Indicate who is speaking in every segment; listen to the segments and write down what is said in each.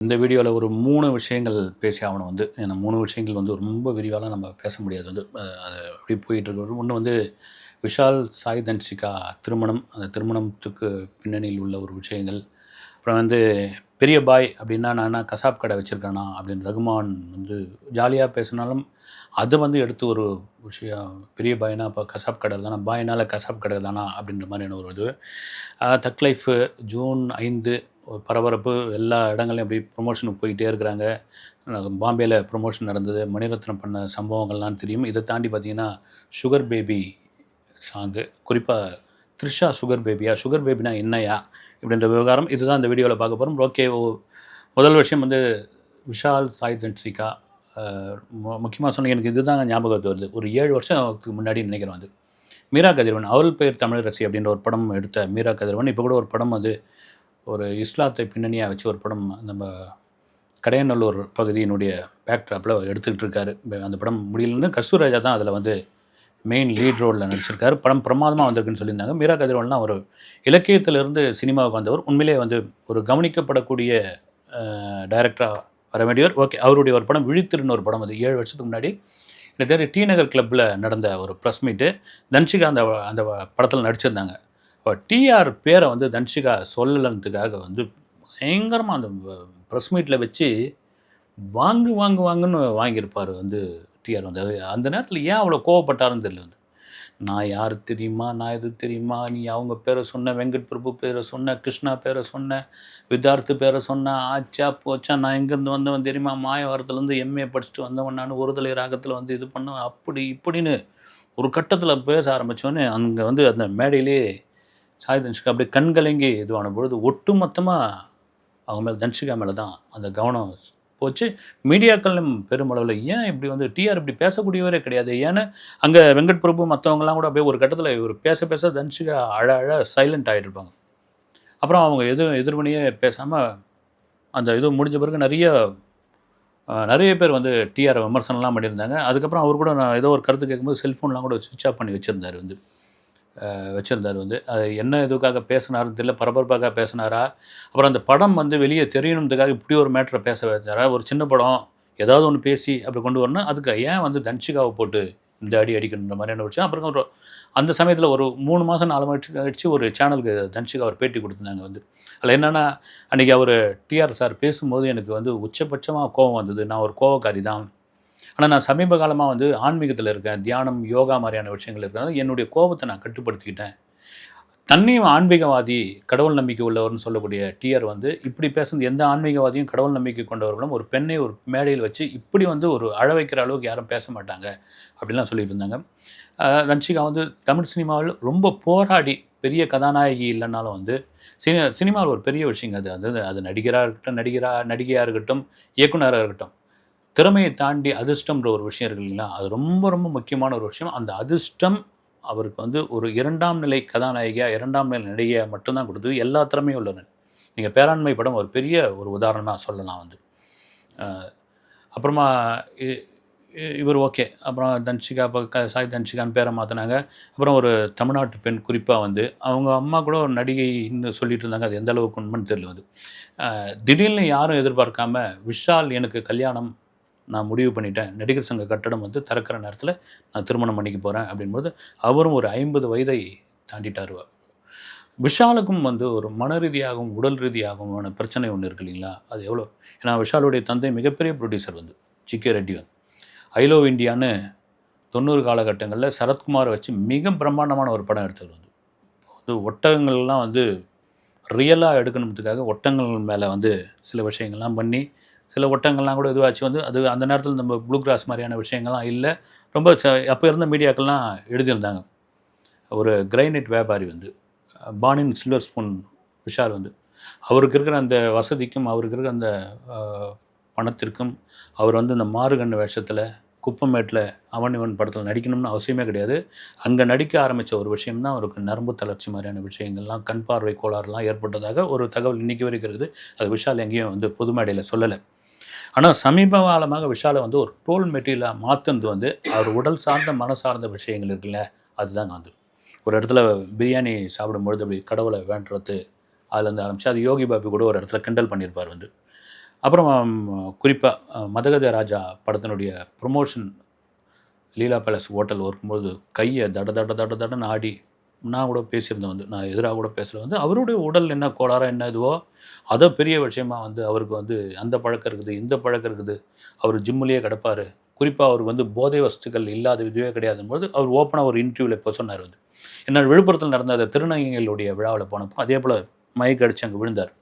Speaker 1: இந்த வீடியோவில் ஒரு மூணு விஷயங்கள் பேசி ஆகணும் வந்து. ஏன்னா மூணு விஷயங்கள் வந்து ரொம்ப விரிவாலாம் நம்ம பேச முடியாது வந்து. அது அப்படி போயிட்டு ஒன்று வந்து விஷால் சாய் தன்சிகா திருமணம். அந்த திருமணத்துக்கு பின்னணியில் உள்ள ஒரு விஷயங்கள். அப்புறம் வந்து பெரிய பாய் அப்படின்னா நான் என்ன கசாப் கடை வச்சுருக்கேனா அப்படின்னு ரகுமான் வந்து ஜாலியாக பேசினாலும் அது வந்து எடுத்து ஒரு விஷயம். பெரிய பாய்னா இப்போ கசாப் கடை தானே? பாய்னால் கசாப் கடை தானா? அப்படின்ற மாதிரியான ஒரு இது. தக் லைஃபு ஜூன் ஐந்து பரபரப்பு எல்லா இடங்களையும் அப்படி ப்ரொமோஷனுக்கு போயிட்டே இருக்கிறாங்க. பாம்பேயில் ப்ரொமோஷன் நடந்தது மணிரத்னம் பண்ண சம்பவங்கள்லாம் தெரியும். இதை தாண்டி பார்த்தீங்கன்னா சுகர் பேபி சாங்கு குறிப்பாக த்ரிஷா சுகர் பேபியா சுகர் பேபினா என்னையா? இப்படின்ற விவகாரம். இதுதான் இந்த வீடியோவில் பார்க்க போகிறோம் ஓகே ஓ முதல் விஷயம் வந்து விஷால் சாய் தன்சிகா. முக்கியமாக சொன்ன எனக்கு இதுதான் ஞாபகத்து வருது. ஒரு ஏழு வருஷத்துக்கு முன்னாடி நினைக்கிறேன் வந்து மீரா கதிரவன் அவள் பெயர் தமிழரசி அப்படின்ற ஒரு படம் எடுத்த மீரா கதிரவன். இப்போ கூட ஒரு படம் வந்து ஒரு இஸ்லாத்தை பின்னணியாக வச்சு ஒரு படம் நம்ம கடையநல்லூர் பகுதியினுடைய பேக்ட்ராப்பில் எடுத்துக்கிட்டு இருக்காரு. அந்த படம் முடியலன்னு கஸ்தூராஜா தான் அதில் வந்து மெயின் லீட் ரோலில் நடிச்சிருக்காரு. படம் பிரமாதமாக வந்திருக்குன்னு சொல்லியிருந்தாங்க. மீரா கதிரவன்லாம் ஒரு இலக்கியத்திலிருந்து சினிமாவுக்கு வந்தவர். உண்மையிலே வந்து ஒரு கவனிக்கப்படக்கூடிய டைரக்டராக வர வேண்டியவர். ஓகே அவருடைய ஒரு படம் விழித்திருன்னு ஒரு படம் அது. ஏழு வருஷத்துக்கு முன்னாடி. இந்த டி நகர் கிளப்பில் நடந்த ஒரு ப்ரெஸ் மீட்டு தன்ஷிகா அந்த அந்த படத்தில் நடிச்சிருந்தாங்க. இப்போ டிஆர் பேரை வந்து தன்ஷிகா சொல்லலன்றதுக்காக வந்து பயங்கரமாக அந்த ப்ரெஸ் மீட்டில் வச்சு வாங்கு வாங்கு வாங்குன்னு வாங்கியிருப்பார் வந்து டிஆர் வந்து. அந்த நேரத்தில் ஏன் அவ்வளோ கோவப்பட்டாருன்னு தெரியல நான் யார் தெரியுமா? நான் எது தெரியுமா? நீ அவங்க பேரை சொன்ன வெங்கட் பிரபு பேரை சொன்ன கிருஷ்ணா பேரை சொன்ன வித்தார்த்து பேரை சொன்ன ஆச்சா போச்சா நான் எங்கேருந்து வந்தவன் தெரியுமா? மாயவரத்துலேருந்து எம்ஏ படிச்சுட்டு வந்தவன் நான் ஒருதலை ராகத்தில் வந்து இது பண்ணுவேன் அப்படி இப்படின்னு ஒரு கட்டத்தில் பேச ஆரம்பித்தோன்னே அங்கே வந்து அந்த மேடையிலே சாய் தன்ஷிகா அப்படியே கண்கலங்கி இதுவான பொழுது ஒட்டுமொத்தமாக அவங்க மேலே தன்ஷிகா மேலே தான் அந்த கவனம் போச்சு. மீடியாக்களும் பெருமளவில் ஏன் இப்படி வந்து டிஆர் இப்படி பேசக்கூடியவரே கிடையாது. ஏன்னா அங்கே வெங்கட் பிரபு மற்றவங்கலாம் கூட அப்படியே ஒரு கட்டத்தில் இவர் பேச பேச தன்ஷிகா அழ அழ சைலண்ட் ஆகிட்டுருப்பாங்க அப்புறம் அவங்க எதுவும் எதிர்மணியே பேசாமல் அந்த இது முடிஞ்ச பிறகு நிறைய நிறைய பேர் வந்து டிஆர் விமர்சனம்லாம் பண்ணியிருந்தாங்க. அதுக்கப்புறம் அவர் கூட நான் ஏதோ ஒரு கருத்து கேட்கும்போது செல்ஃபோன்லாம் கூட சுவிட்ச் ஆஃப் பண்ணி வச்சுருந்தார் வந்து. வச்சிருந்தார் வந்து. அது என்ன இதுக்காக பேசினாருன்னு தெரியல பரபரப்பாக பேசினாரா? அப்புறம் அந்த படம் வந்து வெளியே தெரியணுன்றதுக்காக இப்படி ஒரு மேட்டரை பேச வச்சாரா? ஒரு சின்ன படம் ஏதாவது ஒன்று பேசி அப்படி கொண்டு வரணும் அதுக்கு ஏன் வந்து தன்ஷிகாவை போட்டு இந்த அடி அடிக்கணுன்ற மாதிரியான விஷயம் அப்புறம் ஒரு அந்த சமயத்தில் ஒரு மூணு மாதம் நாலு மாதம் கழிச்சு ஒரு சேனலுக்கு தன்ஷிகா அவர் பேட்டி கொடுத்துருந்தாங்க வந்து. அதில் என்னென்னா அன்றைக்கி அவர் டிஆர் சார் பேசும்போது எனக்கு வந்து உச்சபட்சமாக கோபம் வந்தது. நான் ஒரு கோவக்காரி தான். ஆனால் நான் சமீப காலமாக வந்து ஆன்மீகத்தில் இருக்கேன் தியானம் யோகா மாதிரியான விஷயங்கள் இருக்கிறதால என்னுடைய கோபத்தை நான் கட்டுப்படுத்திக்கிட்டேன். தன்னையும் ஆன்மீகவாதி கடவுள் நம்பிக்கை உள்ளவர்னு சொல்லக்கூடிய டிஆர் வந்து இப்படி பேசுறது எந்த ஆன்மீகவாதியும் கடவுள் நம்பிக்கை கொண்டவர்களும் ஒரு பெண்ணை ஒரு மேடையில் வச்சு இப்படி வந்து ஒரு அழ வைக்கிற அளவுக்கு யாரும் பேச மாட்டாங்க அப்படிலாம் சொல்லிட்டு இருந்தாங்க. அஹ் வந்து தமிழ் சினிமாவில் ரொம்ப போராடி பெரிய கதாநாயகி இல்லைனாலும் வந்து சினி சினிமாவில் ஒரு பெரிய விஷயங்க அது. அது அது நடிகராக இருக்கட்டும் நடிகரா நடிகையாக இருக்கட்டும் இயக்குனராக இருக்கட்டும். திறமையை தாண்டி அதிர்ஷ்டம்ன்ற ஒரு விஷயம் இருக்கு இல்லைங்களா? அது ரொம்ப ரொம்ப முக்கியமான ஒரு விஷயம். அந்த அதிர்ஷ்டம் அவருக்கு வந்து ஒரு இரண்டாம் நிலை கதாநாயகியாக இரண்டாம் நிலை நடிகையாக மட்டும்தான் கொடுத்தது. எல்லா திறமையும் உள்ளன நீங்கள் பேராண்மை படம் ஒரு பெரிய ஒரு உதாரணமாக சொல்லலாம் வந்து. அப்புறமா இ- இவர் ஓகே. அப்புறம் தன்ஷிகா இப்போ சாய் தன்ஷிகான்னு பேரை மாற்றினாங்க அப்புறம் ஒரு தமிழ்நாட்டு பெண் குறிப்பாக வந்து அவங்க அம்மா கூட ஒரு நடிகைன்னு சொல்லிட்டு இருந்தாங்க. அது எந்த அளவுக்கு உண்மைன்னு தெரியல வந்து. திடீர்னு யாரும் எதிர்பார்க்காம விஷால் எனக்கு கல்யாணம் நான் முடிவு பண்ணிட்டேன். நடிகர் சங்க கட்டடம் வந்து திறக்கிற நேரத்தில் நான் திருமணம் பண்ணிக்க போகிறேன் அப்படின்போது அவரும் ஒரு ஐம்பது வயதை தாண்டிட்டார் விஷாலுக்கும் வந்து ஒரு மன ரீதியாகவும் உடல் ரீதியாகவுமான பிரச்சனை ஒன்று இருக்கு இல்லைங்களா? அது எவ்வளோ? ஏன்னா விஷாலுடைய தந்தை மிகப்பெரிய ப்ரொடியூசர் வந்து ஜிகே ரெட்டி வந்து. ஐலோ இண்டியான்னு தொண்ணூறு காலகட்டங்களில் சரத்குமாரை வச்சு மிக பிரம்மாண்டமான ஒரு படம் எடுத்தவர் வந்து. வந்து ஒட்டகங்கள்லாம் வந்து ரியலாக எடுக்கணுன்றதுக்காக ஒட்டகங்கள் மேலே வந்து சில விஷயங்கள்லாம் பண்ணி சில ஒட்டங்கள்லாம் கூட இதுவாச்சு. வந்து அது அந்த நேரத்தில் நம்ம ப்ளூ கிராஸ் மாதிரியான விஷயங்கள்லாம் இல்லை. ரொம்ப ச- அப்போ இருந்த மீடியாக்கள்லாம் எழுதியிருந்தாங்க. ஒரு கிரைனைட் வியாபாரி வந்து பானின் சில்வர் ஸ்பூன் விஷால் வந்து அவருக்கு இருக்கிற அந்த வசதிக்கும் அவருக்கு இருக்கிற அந்த பணத்திற்கும் அவர் வந்து இந்த மாறுகண்ணு வேஷத்தில் குப்பமேட்டில் அவன் இவன் படத்தில் நடிக்கணும்னு அவசியமே கிடையாது. அங்கே நடிக்க ஆரம்பித்த ஒரு விஷயம் தான் அவருக்கு நரம்பு தளர்ச்சி மாதிரியான விஷயங்கள்லாம் கண் பார்வை கோளாறுலாம் ஏற்பட்டதாக ஒரு தகவல் இன்றைக்கி வரைக்கும் இருக்குது. அது விஷால் எங்கேயும் வந்து பொது மேடையில் சொல்லலை. ஆனால் சமீப காலமாக விஷாலை வந்து ஒரு டோல் மெட்டீரியலாக மாற்றினது வந்து அவர் உடல் சார்ந்த மன சார்ந்த விஷயங்கள் இருக்குல்ல அதுதாங்க வந்து ஒரு இடத்துல பிரியாணி சாப்பிடும்பொழுது அப்படி கடவுளை வேண்டுறது அதுலேருந்து ஆரம்பிச்சு அது யோகி பாபு கூட ஒரு இடத்துல கிண்டல் பண்ணியிருப்பார் வந்து. அப்புறம் குறிப்பாக மதகத ராஜா படத்தினுடைய ப்ரொமோஷன் லீலா பேலஸ் ஹோட்டல் இருக்கும்போது கையை தட தட தட தடன்னு ஆடி நான் கூட பேசியிருந்தேன் வந்து நான் எதிராக கூட பேசுகிறது வந்து அவருடைய உடல் என்ன கோளாறாக என்ன இதுவோ அதை பெரிய விஷயமாக வந்து அவருக்கு வந்து அந்த பழக்கம் இருக்குது இந்த பழக்கம் இருக்குது அவர் ஜிம்முலேயே கிடப்பார். குறிப்பாக அவர் வந்து போதை வஸ்துக்கள் இல்லாத இதுவே கிடையாதும்போது அவர் ஓப்பனாக ஒரு இன்டர்வியூவில் இப்போ சொன்னார் வந்து. என்ன விழுப்புரத்தில் நடந்த அந்த திருநங்கைகளுடைய விழாவில் போனப்போ அதே போல் மயக்க அடித்து அங்கே விழுந்தார்.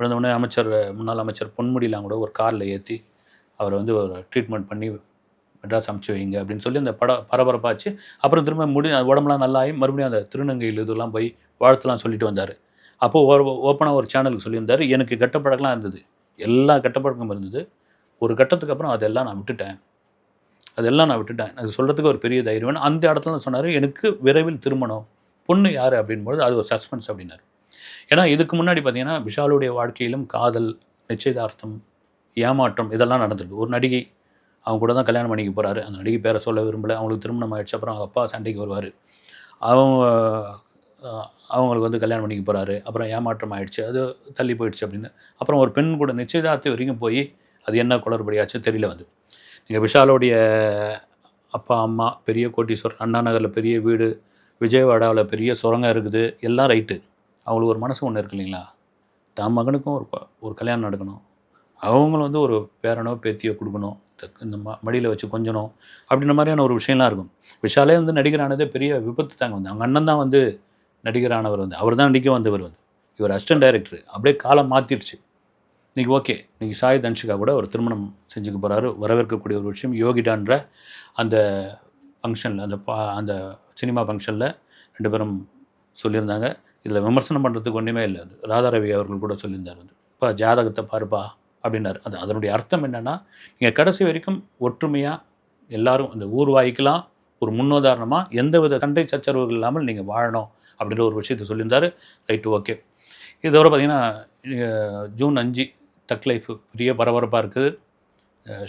Speaker 1: விழுந்த உடனே அமைச்சர் முன்னாள் அமைச்சர் பொன்முடியெலாம் கூட ஒரு காரில் ஏற்றி அவரை வந்து ஒரு ட்ரீட்மெண்ட் பண்ணி மெட்ராஸ் அமுச்சு வைங்க அப்படின்னு சொல்லி அந்த பட பரபரப்பாச்சு அப்புறம் திரும்ப முடி உடம்புலாம் நல்லாயி மறுபடியும் அந்த திருநங்கையில் இதெல்லாம் போய் வாழ்த்துலாம் சொல்லிட்டு வந்தார். அப்போது ஒரு ஓப்பனாக ஒரு சேனலுக்கு சொல்லியிருந்தார். எனக்கு கெட்ட பழக்கம்லாம் இருந்தது. எல்லா கெட்ட பழக்கமும் இருந்தது. ஒரு கட்டத்துக்கு அப்புறம் அதெல்லாம் நான் விட்டுட்டேன். அதெல்லாம் நான் விட்டுட்டேன். அது சொல்கிறதுக்கு ஒரு பெரிய தைரியம். அந்த இடத்துல தான் சொன்னார் எனக்கு விரைவில் திருமணம். பொண்ணு யார்? அப்படின்போது அது ஒரு சஸ்பென்ஸ் அப்படின்னாரு. ஏன்னா இதுக்கு முன்னாடி பார்த்தீங்கன்னா விஷாலுடைய வாழ்க்கையிலும் காதல் நிச்சயதார்த்தம் ஏமாற்றம் இதெல்லாம் நடந்திருக்கு. ஒரு நடிகை அவங்க கூட தான் கல்யாணம் பண்ணிக்க போகிறாரு அந்த நடிகை பேரை சொல்ல விரும்பல. அவங்களுக்கு திருமணம் ஆயிடுச்சு. அப்புறம் அவங்க அப்பா சண்டைக்கு வருவார். அவங்க அவங்களுக்கு வந்து கல்யாணம் பண்ணிக்க போகிறாரு அப்புறம் ஏமாற்றம் ஆயிடுச்சு. அது தள்ளி போயிடுச்சு அப்படின்னு. அப்புறம் ஒரு பெண் கூட நிச்சயதார்த்தி வரைக்கும் போய் அது என்ன குளறுபடியாச்சு தெரியல வந்து. நீங்கள் விஷாலுடைய அப்பா அம்மா பெரிய கோட்டீஸ்வரர் அண்ணா நகரில் பெரிய வீடு விஜயவாடாவில் பெரிய சுரங்கம் இருக்குது. எல்லாம் ரைட்டு. அவங்களுக்கு ஒரு மனசு ஒன்று இருக்கு இல்லைங்களா? தான் மகனுக்கும் ஒரு ஒரு கல்யாணம் நடக்கணும். அவங்களும் வந்து ஒரு பேரனோ பேத்தியோ கொடுக்கணும். இந்த ம மடியில் வச்சு கொஞ்சணும். அப்படின்ற மாதிரியான ஒரு விஷயம்லாம் இருக்கும். விஷாலே வந்து நடிகரானதே பெரிய விபத்து தாங்க வந்து. அவங்க அண்ணன் தான் வந்து நடிகரானவர் வந்து. அவர் தான் நடிக்க வந்தவர் வந்து. இவர் அசிஸ்டன்ட் டைரக்டர். அப்படியே காலம் மாற்றிடுச்சு இன்றைக்கி ஓகே. இன்றைக்கி சாய் தன்ஷிகா கூட ஒரு திருமணம் செஞ்சுக்க போகிறாரு வரவேற்கக்கூடிய ஒரு விஷயம். யோகிடான்ற அந்த ஃபங்க்ஷனில் அந்த பா அந்த சினிமா ஃபங்க்ஷனில் ரெண்டு பேரும் சொல்லியிருந்தாங்க. இதில் விமர்சனம் பண்ணுறதுக்கு ஒன்றுமே இல்லை ராதாரவி அவர்கள் கூட சொல்லியிருந்தார் வந்து. இப்போ ஜாதகத்தை பாருப்பா. அப்படின்னாரு. அது அதனுடைய அர்த்தம் என்னென்னா நீங்கள் கடைசி வரைக்கும் ஒற்றுமையாக எல்லாரும் இந்த ஊர்வாய்க்கெலாம் ஒரு முன்னுதாரணமாக எந்தவித சண்டை சச்சரவுகள் இல்லாமல் நீங்கள் வாழணும் அப்படின்ற ஒரு விஷயத்தை சொல்லியிருந்தாரு. ரைட்டு ஓகே இதோட பார்த்தீங்கன்னா ஜூன் அஞ்சு தக் லைஃப் பெரிய பரபரப்பாக இருக்குது.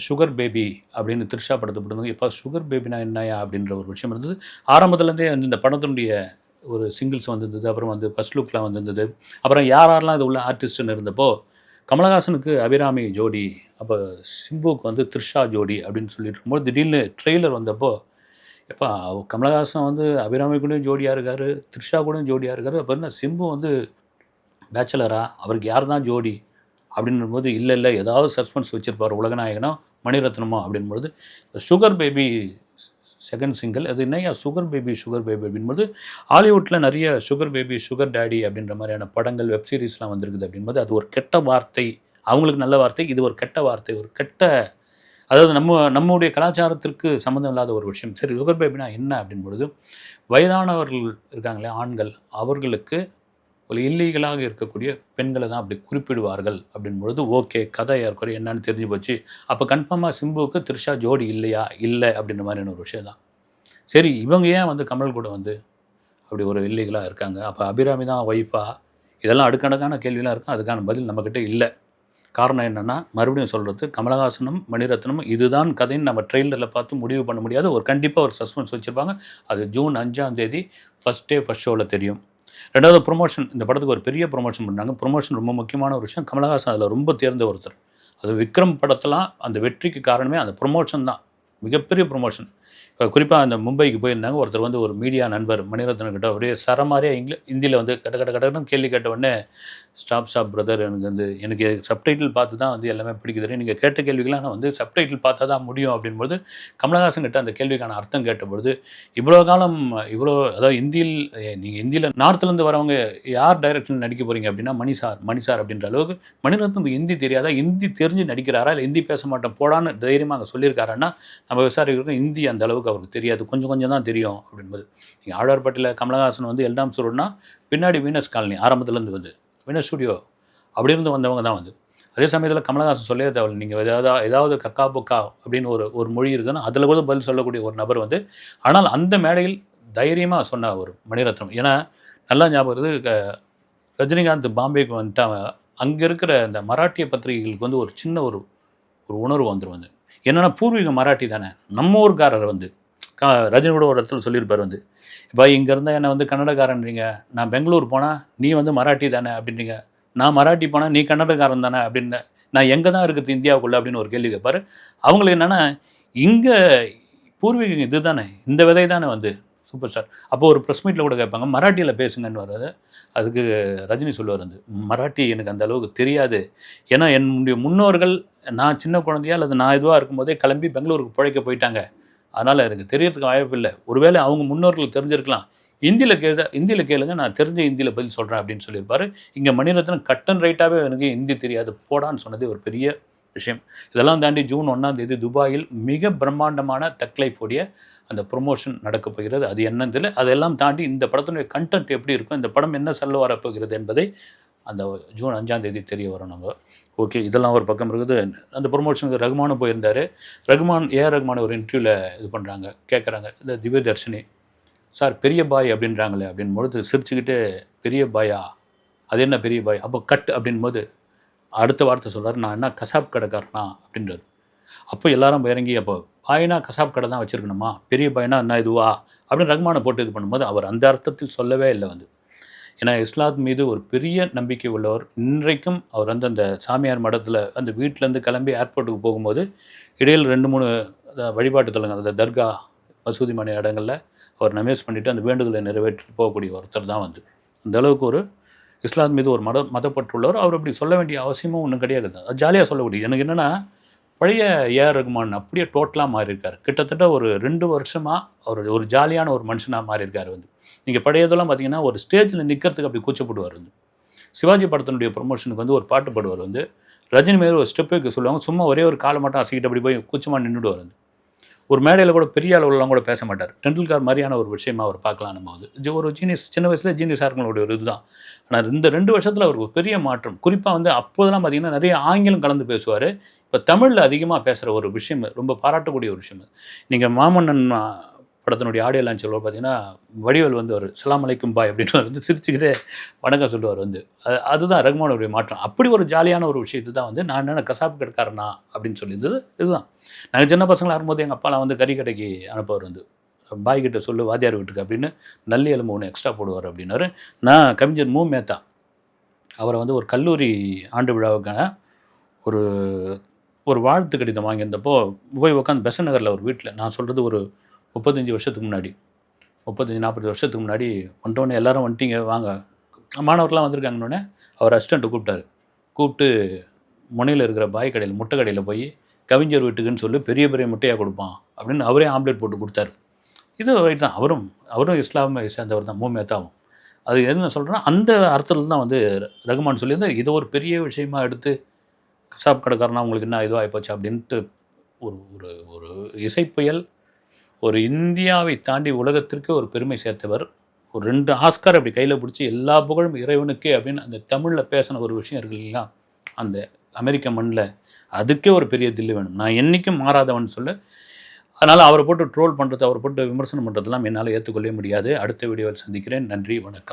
Speaker 1: சுகர் பேபி அப்படின்னு திருஷா படத்தை போட்டிருந்தாங்க. இப்போ சுகர் பேபினா என்னயா அப்படின்ற ஒரு விஷயம் இருந்தது. ஆரம்பத்துலேருந்தே வந்து இந்த படத்தினுடைய ஒரு சிங்கிள்ஸ் வந்திருந்தது அப்புறம் வந்து ஃபர்ஸ்ட் லுக்லாம் வந்திருந்தது. அப்புறம் யார் யாரெல்லாம் இது உள்ள ஆர்டிஸ்ட்னு இருந்தப்போ கமலஹாசனுக்கு அபிராமி ஜோடி அப்போ சிம்புவுக்கு வந்து த்ரிஷா ஜோடி அப்படின்னு சொல்லிட்டு இருக்கும்போது திடீர்னு ட்ரெய்லர் வந்தப்போ எப்பா கமலஹாசன் வந்து அபிராமி கூடயும் ஜோடியாக இருக்கார் த்ரிஷா கூடயும் ஜோடியாக இருக்கார் அப்போ என்ன சிம்பு வந்து பேச்சுலரா அவருக்கு யார் தான் ஜோடி அப்படின்னும்போது இல்லை இல்லை ஏதாவது சஸ்பென்ஸ் வச்சுருப்பார் உலகநாயகனோ மணிரத்னமோ அப்படின்பொழுது சுகர் பேபி செகண்ட் சிங்கிள் அது என்னையா? சுகர் பேபி சுகர் பேபி அப்படின்போது ஹாலிவுட்டில் நிறைய சுகர் பேபி சுகர் டேடி அப்படின்ற மாதிரியான படங்கள் வெப் சீரிஸ்லாம் வந்திருக்குது அப்படின்போது அது ஒரு கெட்ட வார்த்தை. அவங்களுக்கு நல்ல வார்த்தை இது ஒரு கெட்ட வார்த்தை ஒரு கெட்ட அதாவது நம்ம நம்முடைய கலாச்சாரத்திற்கு சம்மந்தம் இல்லாத ஒரு விஷயம். சரி சுகர் பேபினா என்ன அப்படின்பொழுது வயதானவர்கள் இருக்காங்களே ஆண்கள் அவர்களுக்கு ஒரு இல்லீகலாக இருக்கக்கூடிய பெண்களை தான் அப்படி குறிப்பிடுவார்கள் அப்படின் பொழுது ஓகே கதை ஏற்கனவே என்னன்னு தெரிஞ்சு போச்சு. அப்போ கன்ஃபார்மாக சிம்புவுக்கு த்ரிஷா ஜோடி இல்லையா? இல்லை அப்படின்ற மாதிரியான ஒரு விஷயம் தான். சரி இவங்க ஏன் வந்து கமல் கூட வந்து அப்படி ஒரு இல்லீகலாக இருக்காங்க? அப்போ அபிராமி தான் ஒய்ஃபா இதெல்லாம் அடுக்கடுக்கான கேள்வியெலாம் இருக்கும். அதுக்கான பதில் நம்மக்கிட்ட இல்லை. காரணம் என்னென்னா மறுபடியும் சொல்கிறது கமலஹாசனும் மணிரத்னமும் இதுதான் கதைன்னு நம்ம ட்ரெயிலரில் பார்த்து முடிவு பண்ண முடியாது ஒரு கண்டிப்பாக ஒரு சஸ்பென்ஸ் வச்சுருப்பாங்க. அது ஜூன் அஞ்சாம் தேதி ஃபஸ்ட் டே ஃபஸ்ட் ஷோவில் தெரியும். ரெண்டாவது ப்ரொமோஷன் இந்த படத்துக்கு ஒரு பெரிய ப்ரொமோஷன் பண்ணாங்க. ப்ரொமோஷன் ரொம்ப முக்கியமான ஒரு விஷயம். கமலஹாசன் அதில் ரொம்ப தேர்ந்த ஒருத்தர். அது விக்ரம் படத்தெல்லாம் அந்த வெற்றிக்கு காரணமே அந்த ப்ரொமோஷன் தான். மிகப்பெரிய ப்ரொமோஷன் குறிப்பாக அந்த மும்பைக்கு போயிருந்தாங்க. ஒருத்தர் வந்து ஒரு மீடியா நண்பர் மணிரத்னம் கிட்ட அப்படியே சரமாரியாக இங்கில ஹிந்தியில் வந்து கட்ட கட்ட கடன்னு கேள்வி கேட்ட உடனே ஸ்டாப் ஸ்டாப் பிரதர் எனக்கு வந்து எனக்கு சப்டைட்டில் பார்த்து தான் வந்து எல்லாமே பிடிக்குது. நீங்கள் கேட்ட கேள்விக்கெல்லாம் நான் வந்து சப்டைட்டில் பார்த்தா தான் முடியும். அப்படின்போது கமலஹாசன் கிட்ட அந்த கேள்விக்கான அர்த்தம் கேட்டபொழுது இவ்வளோ காலம் இவ்வளோ அதாவது இந்தியில் நீங்கள் இந்தியில் நார்த்துலேருந்து வரவங்க யார் டைரக்ஷன் நடிக்க போகிறீங்க அப்படின்னா மணி சார் மணி சார் அப்படின்ற அளவுக்கு மணிரத்னம் ஹிந்தி தெரியாதா? ஹிந்தி தெரிஞ்சு நடிக்கிறாரா? இல்லை ஹிந்தி பேச மாட்டோம் போடான்னு தைரியமாக அங்கே சொல்லியிருக்காருன்னா நம்ம விசாரிக்கிறோம் ஹிந்தி அந்த அளவுக்கு அவருக்கு தெரியாது. கொஞ்சம் கொஞ்சம் தான் தெரியும் அப்படின்பது. நீங்கள் ஆழ்வார்பட்டியில் கமலஹாசன் வந்து எல்லாம் சொல்லுன்னா பின்னாடி வீனஸ் காலனி ஆரம்பத்துலேருந்து வந்து வீனஸ் ஸ்டுடியோ அப்படி இருந்து வந்தவங்க தான் வந்து. அதே சமயத்தில் கமலஹாசன் சொல்லவே தேவை நீங்கள் ஏதாவது ஏதாவது கக்கா பொக்கா அப்படின்னு ஒரு ஒரு மொழி இருக்குன்னா அதில் கூட பதில் சொல்லக்கூடிய ஒரு நபர் வந்து ஆனால் அந்த மேடையில் தைரியமாக சொன்ன ஒரு மணிரத்னம். ஏன்னா நல்லா ஞாபகம் இருக்குது க- ரஜினிகாந்த் பாம்பேக்கு வந்துட்டு அவன் அங்கே இருக்கிற அந்த மராட்டிய பத்திரிகைகளுக்கு வந்து ஒரு சின்ன ஒரு ஒரு உணர்வு வந்துடும் வந்து என்னென்னா பூர்வீக மராட்டி தானே. நம்ம ஊர்க்காரர் வந்து கா ரஜினி ஒரு இடத்துல சொல்லியிருப்பார் வந்து இப்போ இங்கே இருந்தால் என்னை வந்து கன்னடக்காரன்றீங்க. நான் பெங்களூர் போனால் நீ வந்து மராட்டி தானே அப்படின்றீங்க. நான் மராட்டி போனால் நீ கன்னடக்காரன் தானே அப்படின்னு நான் எங்கே தான் இருக்குது இந்தியாவுக்குள்ளே அப்படின்னு ஒரு கேள்வி கேட்பார். அவங்களுக்கு என்னென்னா இங்கே பூர்வீகம் இது தானே இந்த விதை தானே வந்து. சூப்பர் ஸ்டார் அப்போ ஒரு ப்ரெஸ் மீட்டில் கூட கேட்பாங்க மராட்டியில் பேசுங்கன்னு வர்றது. அதுக்கு ரஜினி சொல்லுவார் வந்து மராட்டி எனக்கு அந்த அளவுக்கு தெரியாது. ஏன்னா என்னுடைய முன்னோர்கள் நான் சின்ன குழந்தையா அல்லது நான் இதுவாக இருக்கும்போதே கிளம்பி பெங்களூருக்கு பிழைக்க போயிட்டாங்க. அதனால் எனக்கு தெரியறதுக்கு வாய்ப்பு இல்லை. ஒருவேளை அவங்க முன்னோர்கள் தெரிஞ்சிருக்கலாம். இந்தியில் கே இந்தியில் கேளுங்க நான் தெரிஞ்ச இந்தியில் பதில் சொல்கிறேன் அப்படின்னு சொல்லியிருப்பாரு. இங்கே மணிரத்னம் கட்டன் ரைட்டாகவே எனக்கு ஹிந்தி தெரியாது. போடான்னு சொன்னது ஒரு பெரிய விஷயம். இதெல்லாம் தாண்டி ஜூன் ஒன்றாம் தேதி துபாயில் மிக பிரம்மாண்டமான தக் லைஃப் அந்த ப்ரொமோஷன் நடக்க போகிறது அது என்னதில் அதெல்லாம் தாண்டி இந்த படத்தினுடைய கண்டென்ட் எப்படி இருக்கும் இந்த படம் என்ன சொல்ல வரப்போகிறது என்பதை அந்த ஜூன் அஞ்சாம் தேதி தெரிய வரும் நம்ம. ஓகே இதெல்லாம் ஒரு பக்கம் இருக்குது. அந்த ப்ரொமோஷனுக்கு ரகுமானும் போயிருந்தார். ரகுமான் ஏஆர் ரகுமான் ஒரு இன்டர்வியூவில் இது பண்ணுறாங்க கேட்குறாங்க இந்த திவ்ய தர்ஷினி. சார் பெரிய பாய் அப்படின்றாங்களே அப்படின் பொழுது சிரிச்சுக்கிட்டு பெரிய பாயா? அது என்ன பெரிய பாய்? அப்போ கட் அப்படின் போது அடுத்த வார்த்தை சொல்கிறார் நான் என்ன கசாப் கடைக்காரனா? அப்படின்றது அப்போ எல்லாரும் இறங்கி அப்போ பாயினா கசாப் கடை தான் வச்சுருக்கணுமா? பெரிய பாயினா என்ன இதுவா? அப்படின்னு ரகுமானை போட்டு இது பண்ணும்போது அவர் அந்த அர்த்தத்தில் சொல்லவே இல்லை வந்து. ஏன்னா இஸ்லாத் மீது ஒரு பெரிய நம்பிக்கை உள்ளவர். இன்றைக்கும் அவர் வந்து அந்த சாமியார் மடத்தில் அந்த வீட்டிலேருந்து கிளம்பி ஏர்போர்ட்டுக்கு போகும்போது இடையில் ரெண்டு மூணு வழிபாட்டு தலங்கள் அந்த தர்கா மசூதி மணி இடங்களில் அவர் நமேஸ் பண்ணிவிட்டு அந்த வேண்டுதலை நிறைவேற்றிட்டு போகக்கூடிய ஒருத்தர் தான் வந்து. அந்த அளவுக்கு ஒரு இஸ்லாம் மீது ஒரு மத மதப்பட்டுள்ளவர் அவர் அப்படி சொல்ல வேண்டிய அவசியமும் ஒன்றும் கிடையாது. அது ஜாலியாக சொல்லக்கூடிய எனக்கு என்னென்னா பழைய ஏஆர் ரகுமான் அப்படியே டோட்டலாக மாறியிருக்கார். கிட்டத்தட்ட ஒரு ரெண்டு வருஷமாக அவர் ஒரு ஜாலியான ஒரு மனுஷனாக மாறியிருக்கார் வந்து. நீங்கள் பழையதெல்லாம் பார்த்தீங்கன்னா ஒரு ஸ்டேஜில் நிற்கிறதுக்கு அப்படி கூச்சப்படுவார் வந்து. சிவாஜி படத்தினுடைய ப்ரொமோஷனுக்கு வந்து ஒரு பாட்டு பாடுவார் வந்து. ரஜினி மாரி ஒரு ஸ்டெப் வைக்க சொல்லுவாங்க. சும்மா ஒரே ஒரு காலை மட்டும் அசைக்கிட்டு அப்படி போய் கூச்சமாக நின்றுடுவார் வந்து. ஒரு மேடையில் கூட பெரிய அளவுலாம் கூட பேச மாட்டார். டெண்டுல்கர் மாதிரியான ஒரு விஷயமா அவர் பார்க்கலாம் நம்ம வந்து. ஒரு ஜீனியஸ் சின்ன வயசில் ஜீனியஸ் ஆர்களுடைய ஒரு இதுதான். ஆனால் இந்த ரெண்டு வருஷத்தில் அவருக்கு ஒரு பெரிய மாற்றம். குறிப்பாக வந்து அப்போதெல்லாம் பார்த்தீங்கன்னா நிறைய ஆங்கிலம் கலந்து பேசுவார். இப்போ தமிழில் அதிகமாக பேசுகிற ஒரு விஷயம் ரொம்ப பாராட்டக்கூடிய ஒரு விஷயம். நீங்கள் மாமன்னன் படத்தினுடைய ஆடியோ லான்ச்சில் பார்த்தீங்கன்னா வடிவல் வந்து ஒரு சலாம் அலைக்கும் பாய் அப்படின்னு வந்து சிரிச்சுக்கிட்டே வணக்கம் சொல்லுவார் வந்து. அது அதுதான் ரகுமானுடைய மாற்றம். அப்படி ஒரு ஜாலியான ஒரு விஷயத்து தான் வந்து நான் என்ன கசாப்பு கடைக்காரனா அப்படின்னு சொல்லியிருந்தது இதுதான். நாங்கள் சின்ன பசங்களாக இருக்கும்போது எங்கள் அப்பாலாம் வந்து கறி கடைக்கு அனுப்புவார் வந்து. பாய் கிட்ட சொல்லு வாத்தியார் வீட்டுக்கு அப்படின்னு நல்லி எலும்பு ஒன்று எக்ஸ்ட்ரா போடுவார் அப்படின்னாரு. நான் கவிஞர் மூ. மேத்தா. அவரை வந்து ஒரு கல்லூரி ஆண்டு விழாவுக்கான ஒரு ஒரு வாழ்த்து கடிதம் வாங்கியிருந்தப்போ போய் உட்காந்து பெசன் நகரில் ஒரு வீட்டில் நான் சொல்கிறது ஒரு முப்பத்தஞ்சு வருஷத்துக்கு முன்னாடி. முப்பத்தஞ்சு நாற்பது வருஷத்துக்கு முன்னாடி வந்துட்டோன்னே எல்லாரும் வந்துட்டீங்க வாங்க. மாணவர்கள்லாம் வந்திருக்காங்கன்னொடனே அவர் அசிஸ்டண்ட்டு கூப்பிட்டாரு. கூப்பிட்டு முனையில் இருக்கிற பாய் கடையில் முட்டை கடையில் போய் கவிஞர் வீட்டுக்குன்னு சொல்லி பெரிய பெரிய முட்டையாக கொடுப்பான் அப்படின்னு அவரே ஆம்லேட் போட்டு கொடுத்தாரு. இது ரைட் தான் அவரும் அவரும் இஸ்லாமை சேர்ந்தவர் தான் மூமேத்தாவும். அது என்ன சொல்கிறேன்னா அந்த அர்த்தத்தில் தான் வந்து ரகுமான் சொல்லியிருந்தார். இதை ஒரு பெரிய விஷயமா எடுத்து கசாப் கடைக்காரனா உங்களுக்கு என்ன இதுவாக போச்சு அப்படின்ட்டு ஒரு ஒரு ஒரு இசைப்புயல் ஒரு இந்தியாவை தாண்டி உலகத்திற்கு ஒரு பெருமை சேர்த்தவர். ஒரு ரெண்டு ஆஸ்கார் அப்படி கையில் பிடிச்சி எல்லா புகழும் இறைவனுக்கே அப்படின்னு அந்த தமிழில் பேசின ஒரு விஷயம் இருக்கு இல்லைங்களா? அந்த அமெரிக்க மண்ணில் அதுக்கே ஒரு பெரிய தில்லு வேணும். நான் என்றைக்கும் மாறாதவன் சொல்ல அதனால் அவரை போட்டு ட்ரோல் பண்ணுறது அவரை போட்டு விமர்சனம் பண்ணுறதெல்லாம் என்னால் ஏற்றுக்கொள்ளவே முடியாது. அடுத்த வீடியோவில் சந்திக்கிறேன். நன்றி வணக்கம்.